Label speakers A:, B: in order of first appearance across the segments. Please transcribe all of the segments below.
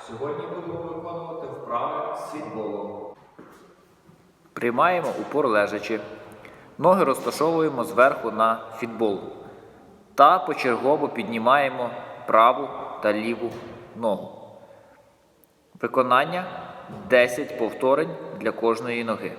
A: Сьогодні будемо виконувати вправи з фітболом.
B: Приймаємо упор лежачи. Ноги розташовуємо зверху на фітбол. Та почергово піднімаємо праву та ліву ногу. Виконання 10 повторень для кожної ноги.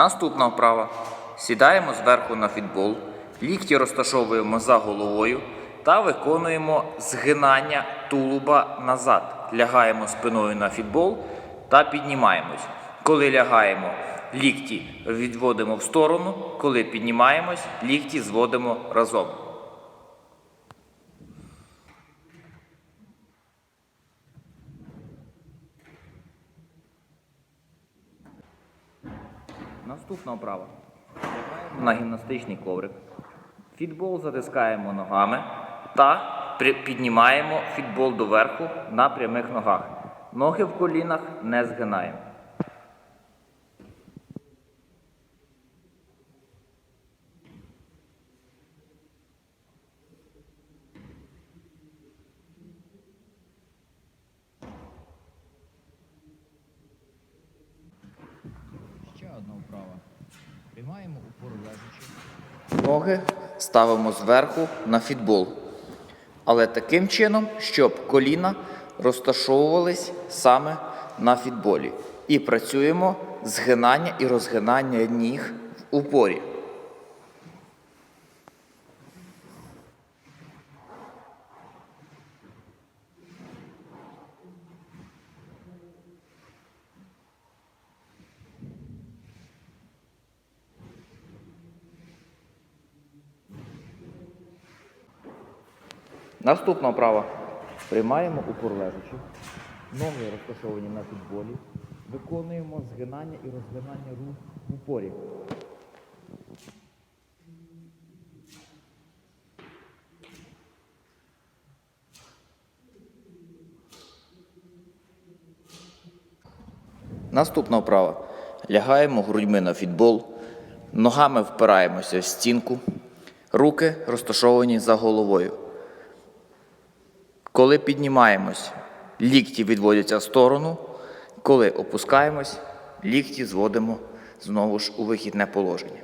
B: Наступна вправа. Сідаємо зверху на фітбол, лікті розташовуємо за головою та виконуємо згинання тулуба назад. Лягаємо спиною на фітбол та піднімаємось. Коли лягаємо, лікті відводимо в сторону, коли піднімаємось, лікті зводимо разом. Наступна оправа. На гімнастичний коврик. Фітбол затискаємо ногами та піднімаємо фітбол доверху на прямих ногах. Ноги в колінах не згинаємо.
C: Одна вправа. Приймаємо упор лежачи.
B: Ноги ставимо зверху на фітбол. Але таким чином, щоб коліна розташовувались саме на фітболі. І працюємо згинання і розгинання ніг в упорі. Наступна вправа. Приймаємо упор лежачи. Ноги розташовані на футболі. Виконуємо згинання і розгинання рук в упорі. Наступна вправа. Лягаємо грудьми на фітбол, ногами впираємося в стінку, руки розташовані за головою. Коли піднімаємось, лікті відводяться в сторону. Коли опускаємось, лікті зводимо знову ж у вихідне положення.